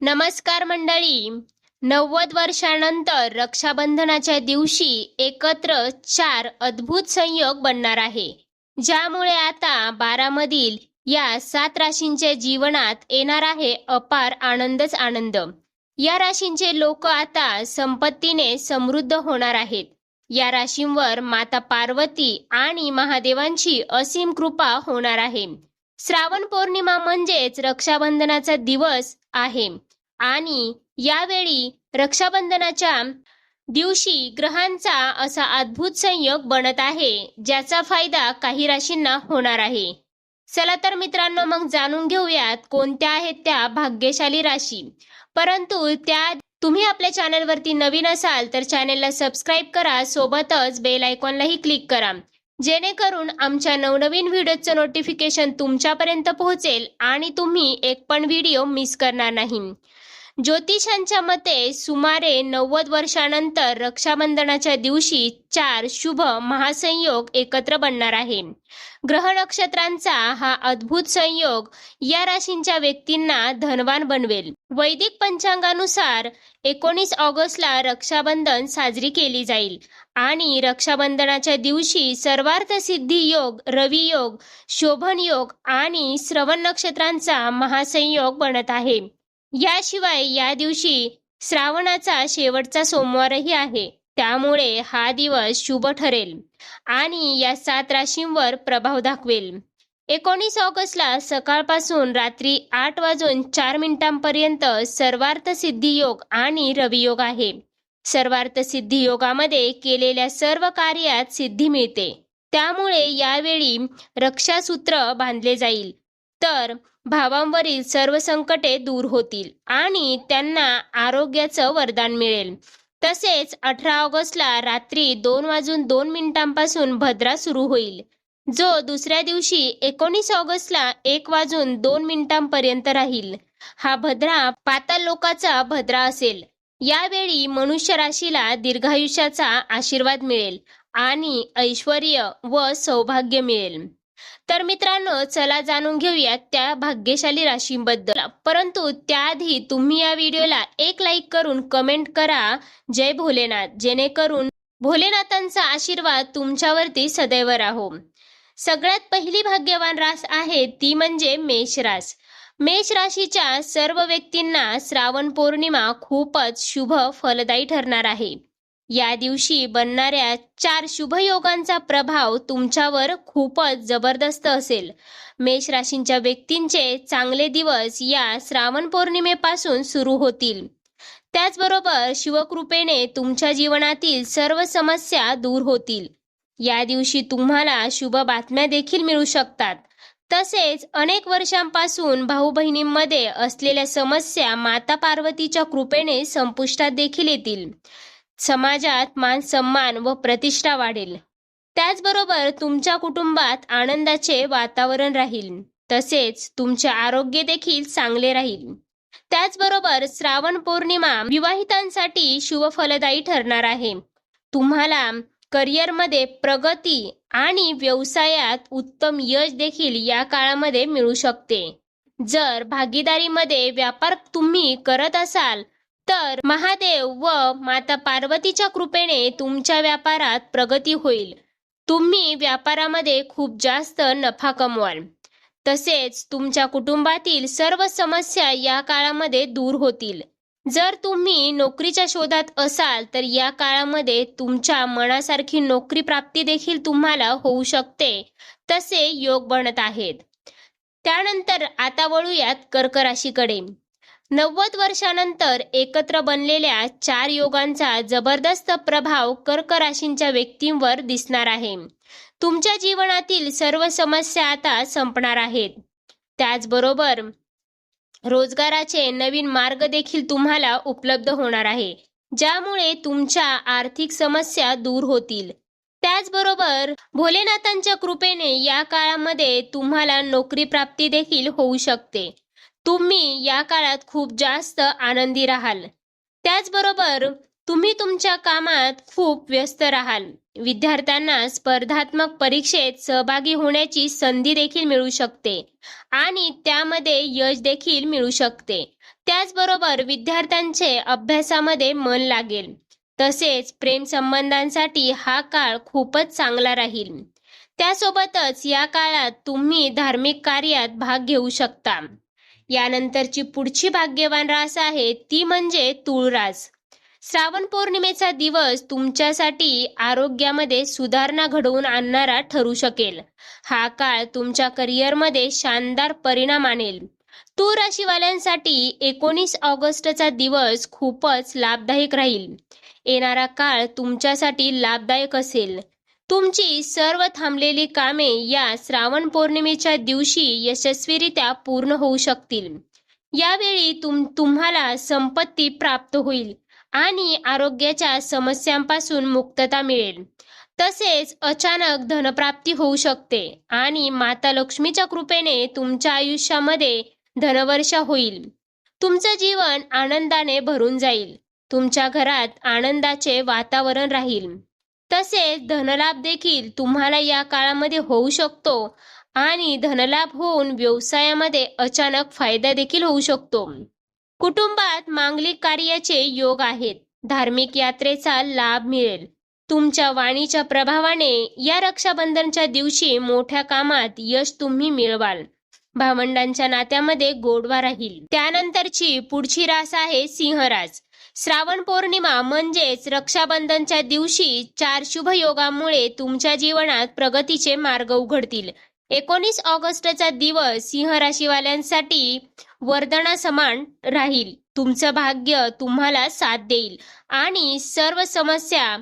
नमस्कार मंडळी. नव्वद वर्षानंतर रक्षाबंधनाच्या दिवशी एकत्र चार अद्भुत संयोग बनणार आहे. ज्यामुळे आता बारामधील या सात राशींच्या जीवनात येणार आहे अपार आनंदच आनंद. या राशींचे लोक आता संपत्तीने समृद्ध होणार आहेत. या राशींवर माता पार्वती आणि महादेवांची असीम कृपा होणार आहे. श्रावण पौर्णिमा म्हणजेच रक्षाबंधनाचा दिवस आहे. आणि यावेळी रक्षाबंधनाच्या दिवशी ग्रहांचा असा अद्भुत संयोग बनत आहे ज्याचा फायदा काही राशींना होणार आहे. चला तर मित्रांनो मग जाणून घेऊयात कोणत्या आहेत त्या भाग्यशाली राशी. परंतु त्या तुम्ही आपल्या चॅनलवरती नवीन असाल तर चॅनेलला सबस्क्राईब करा सोबतच बेल आयकॉनलाही क्लिक करा. जेणेकरून आमच्या नवनवीन व्हिडिओचं नोटिफिकेशन तुमच्यापर्यंत पोहोचेल आणि तुम्ही एक पण व्हिडिओ मिस करणार नाही. ज्योतिषांच्या मते सुमारे नव्वद वर्षानंतर रक्षाबंधनाच्या दिवशी चार शुभ महासंयोग एकत्र बनणार आहे. ग्रह नक्षत्रांचा हा अद्भुत संयोग या राशींच्या व्यक्तींना धनवान बनवेल. वैदिक पंचांगानुसार एकोणीस ऑगस्टला रक्षाबंधन साजरी केली जाईल आणि रक्षाबंधनाच्या दिवशी सर्वार्थ सिद्धी योग रवी योग शोभन योग आणि श्रवण नक्षत्रांचा महासंयोग बनत आहे. याशिवाय या दिवशी श्रावणाचा शेवटचा सोमवारही आहे. त्यामुळे हा दिवस शुभ ठरेल आणि या सात राशींवर प्रभाव दाखवेल. एकोणीस ऑगस्टला सकाळपासून रात्री आठ वाजून चार मिनिटांपर्यंत सर्वार्थ सिद्धी योग आणि रवियोग आहे. सर्वार्थ सिद्धी योगामध्ये केलेल्या सर्व कार्यात सिद्धी मिळते. त्यामुळे यावेळी रक्षासूत्र बांधले जाईल. तर भावांवरील सर्व संकटे दूर होतील आणि त्यांना आरोग्याचं वरदान मिळेल. तसेच अठरा ऑगस्टला रात्री दोन वाजून दोन मिनिटांपासून भद्रा सुरू होईल जो दुसऱ्या दिवशी एकोणीस ऑगस्टला एक वाजून दोन मिनिटांपर्यंत राहील. हा भद्रा पाताल लोकाचा भद्रा असेल. यावेळी मनुष्य राशीला दीर्घायुष्याचा आशीर्वाद मिळेल आणि ऐश्वर व सौभाग्य मिळेल. तर मित्रांनो चला जाणून घेऊयात त्या भाग्यशाली राशींबद्दल. परंतु त्याआधी तुम्ही या व्हिडिओला एक लाईक करून कमेंट करा. जय भोलेनाथ. जेणेकरून भोलेनाथांचा आशीर्वाद तुमच्यावरती सदैव राहो. सगळ्यात पहिली भाग्यवान रास आहे ती म्हणजे मेष रास. मेष राशीच्या सर्व व्यक्तींना श्रावण पौर्णिमा खूपच शुभ फलदायी ठरणार आहे. या दिवशी बनणाऱ्या चार शुभयोगांचा प्रभाव तुमच्यावर खूपच जबरदस्त असेल. मेष राशींच्या व्यक्तींचे चांगले दिवस या श्रावण पौर्णिमेपासून सुरू होतील. त्याचबरोबर शिवकृपेने तुमच्या जीवनातील सर्व समस्या दूर होतील. या दिवशी तुम्हाला शुभ बातम्या देखील मिळू शकतात. तसेच अनेक वर्षांपासून भाऊ बहिणींमध्ये असलेल्या समस्या माता पार्वतीच्या कृपेने संपुष्टात देखील येतील. समाजात मान सन्मान व प्रतिष्ठा वाढेल. त्याचबरोबर तुमच्या कुटुंबात आनंदाचे वातावरण राहील. तसेच तुमचे आरोग्य देखील चांगले राहील. त्याचबरोबर श्रावण पौर्णिमा विवाहितांसाठी शुभफलदायी ठरणार आहे. तुम्हाला करिअरमध्ये प्रगती आणि व्यवसायात उत्तम यश देखील या काळामध्ये मिळू शकते. जर भागीदारीमध्ये व्यापार तुम्ही करत असाल तर महादेव व माता पार्वतीच्या कृपेने तुमच्या व्यापारात प्रगती होईल. तुम्ही व्यापारामध्ये खूप जास्त नफा कमवाल. तसेच तुमच्या कुटुंबातील सर्व समस्या या काळामध्ये दूर होतील. जर तुम्ही नोकरीच्या शोधात असाल तर या काळामध्ये तुमच्या मनासारखी नोकरी प्राप्ती देखील तुम्हाला होऊ शकते. तसे योग बनत आहेत. त्यानंतर आता वळूयात कर्क राशीकडे नव्वद वर्षानंतर एकत्र बनलेल्या चार योगांचा जबरदस्त प्रभाव कर्क राशींच्या व्यक्तींवर दिसणार आहे. तुमच्या जीवनातील सर्व समस्या आता संपणार आहेत. त्याचबरोबर रोजगाराचे नवीन मार्ग देखील तुम्हाला उपलब्ध होणार आहे ज्यामुळे तुमच्या आर्थिक समस्या दूर होतील. त्याचबरोबर भोलेनाथांच्या कृपेने या काळामध्ये तुम्हाला नोकरी प्राप्ती देखील होऊ शकते. तुम्ही या काळात खूप जास्त आनंदी राहाल. त्याचबरोबर तुम्ही तुमच्या कामात खूप व्यस्त राहाल. विद्यार्थ्यांना स्पर्धात्मक परीक्षेत सहभागी होण्याची संधी देखील मिळू शकते आणि त्यामध्ये यश देखील मिळू शकते. त्याचबरोबर विद्यार्थ्यांचे अभ्यासामध्ये मन लागेल. तसेच प्रेम संबंधांसाठी हा काळ खूपच चांगला राहील. त्यासोबतच या काळात तुम्ही धार्मिक कार्यात भाग घेऊ शकता. यानंतरची पुढची भाग्यवान रास आहे ती म्हणजे तुळरास श्रावण पौर्णिमेचा दिवस तुमच्यासाठी आरोग्यामध्ये सुधारणा घडवून आणणारा ठरू शकेल. हा काळ तुमच्या करिअरमध्ये शानदार परिणाम आणेल. तू राशीवाल्यांसाठी एकोणीस ऑगस्टचा दिवस खूपच लाभदायक राहील. येणारा काळ तुमच्यासाठी लाभदायक असेल. तुमची सर्व थांबलेली कामे या श्रावण पौर्णिमेच्या दिवशी यशस्वीरित्या पूर्ण होऊ शकतील. यावेळी तुम तुम्हाला संपत्ती प्राप्त होईल आणि आरोग्याच्या समस्यांपासून मुक्तता मिळेल. तसेच अचानक धनप्राप्ती होऊ शकते आणि माता लक्ष्मीच्या कृपेने तुमच्या आयुष्यामध्ये धनवर्षा होईल. तुमचं जीवन आनंदाने भरून जाईल. तुमच्या घरात आनंदाचे वातावरण राहील. तसेच धनलाभ देखील तुम्हाला या काळामध्ये होऊ शकतो आणि धनलाभ होऊन व्यवसायामध्ये अचानक फायदा देखील होऊ शकतो. कुटुंबात मांगलिक कार्याचे योग आहेत. धार्मिक यात्रेचा लाभ मिळेल. तुमच्या वाणीच्या प्रभावाने या रक्षाबंधनच्या दिवशी मोठ्या कामात यश तुम्ही मिळवाल. भावंडांच्या नात्यामध्ये गोडवा राहील. त्यानंतरची पुढची रास आहे सिंहराज. श्रावण पौर्णिमा म्हणजेच रक्षाबंधनच्या दिवशी चार शुभ योगामुळे तुमच्या जीवनात प्रगतीचे मार्ग उघडतील. एकोणीस ऑगस्टचा दिवस सिंह राशीवाल्यांसाठी वर्धना समान राहील. तुमचं भाग्य तुम्हाला साथ देईल आणि सर्व समस्या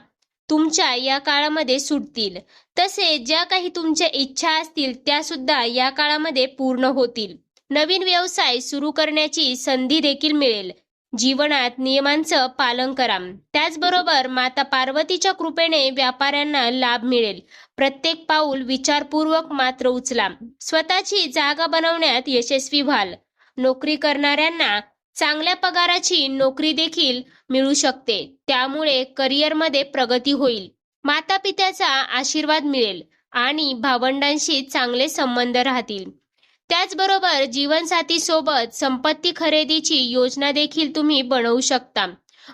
तुमच्या या काळामध्ये सुटतील. तसेच ज्या काही तुमच्या इच्छा असतील त्या सुद्धा या काळामध्ये पूर्ण होतील. नवीन व्यवसाय सुरू करण्याची संधी देखील मिळेल. जीवनात नियमांचं पालन करा त्याचबरोबर माता पार्वतीच्या कृपेने व्यापाऱ्यांना लाभ मिळेल. प्रत्येक पाऊल विचारपूर्वक मात्र उचला स्वतःची जागा बनवण्यात यशस्वी व्हाल. नोकरी करणाऱ्यांना चांगल्या पगाराची नोकरी देखील मिळू शकते. त्यामुळे करिअरमध्ये प्रगती होईल. माता पित्याचा आशीर्वाद मिळेल आणि भावंडांशी चांगले संबंध राहतील. त्याचबरोबर जीवनसाथी सोबत संपत्ती खरेदीची योजना देखील तुम्ही बनवू शकता.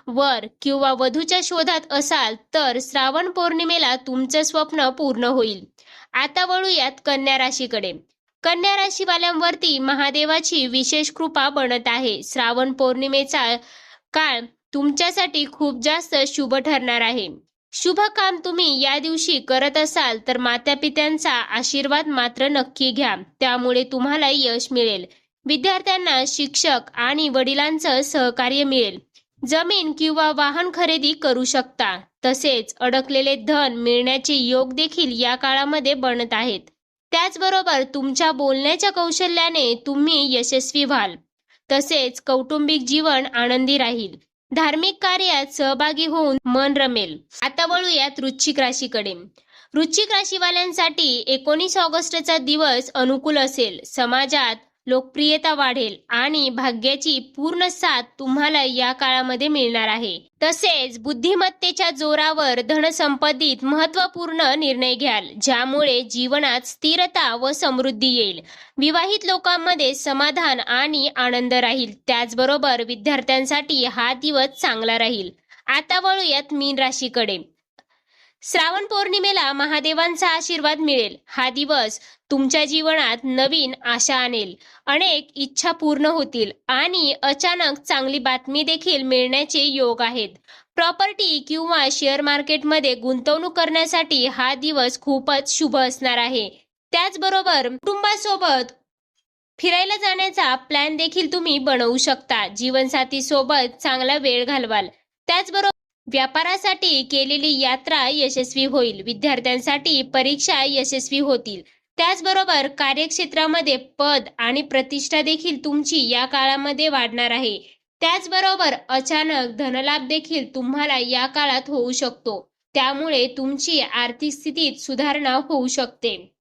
वर किंवा वधूच्या शोधात असाल तर श्रावण पौर्णिमेला तुमचं स्वप्न पूर्ण होईल. आता वळूयात कन्या राशीकडे. कन्या राशीवाल्यांवरती महादेवाची विशेष कृपा बनत आहे. श्रावण पौर्णिमेचा काळ तुमच्यासाठी खूप जास्त शुभ ठरणार आहे. शुभ काम तुम्ही या दिवशी करत असाल तर माता पित्यांचा आशीर्वाद मात्र नक्की घ्या. त्यामुळे तुम्हाला यश मिळेल. विद्यार्थ्यांना शिक्षक आणि वडिलांचं सहकार्य मिळेल. जमीन किंवा वाहन खरेदी करू शकता. तसेच अडकलेले धन मिळण्याचे योग देखील या काळामध्ये बनत आहेत. त्याचबरोबर तुमच्या बोलण्याच्या कौशल्याने तुम्ही यशस्वी व्हाल. तसेच कौटुंबिक जीवन आनंदी राहील. धार्मिक कार्यात सहभागी होऊन मन रमेल. आता वळूयात वृश्चिक राशीकडे. वृश्चिक राशीवाल्यांसाठी एकोणीस ऑगस्टचा दिवस अनुकूल असेल. समाजात लोकप्रियता वाढेल आणि भाग्याची पूर्ण साथ तुम्हाला या काळामध्ये मिळणार आहे. तसेच बुद्धिमत्तेच्या जोरावर धनसंपदित महत्त्वपूर्ण निर्णय घ्याल ज्यामुळे जीवनात स्थिरता व समृद्धी येईल. विवाहित लोकांमध्ये समाधान आणि आनंद राहील त्याचबरोबर विद्यार्थ्यांसाठी हा दिवस चांगला राहील. आता वळूयात मीन राशीकडे. श्रावण पौर्णिमेला महादेवांचा आशीर्वाद मिळेल. हा दिवस तुमच्या जीवनात नवीन आशा आणेल. अनेक इच्छा पूर्ण होतील आणि अचानक चांगली बातमी देखील मिळण्याचे योग आहेत. प्रॉपर्टी किंवा शेअर मार्केटमध्ये गुंतवणूक करण्यासाठी हा दिवस खूपच शुभ असणार आहे. त्याचबरोबर कुटुंबासोबत फिरायला जाण्याचा प्लॅन देखील तुम्ही बनवू शकता. जीवनसाथी सोबत चांगला वेळ घालवाल. त्याचबरोबर व्यापारासाठी केलेली यात्रा यशस्वी होईल. विद्यार्थ्यांसाठी परीक्षा यशस्वी होतील. त्याचबरोबर कार्यक्षेत्रामध्ये पद आणि प्रतिष्ठा देखील तुमची या काळामध्ये वाढणार आहे. त्याचबरोबर अचानक धनलाभ देखील तुम्हाला या काळात होऊ शकतो. त्यामुळे तुमची आर्थिक स्थितीत सुधारणा होऊ शकते.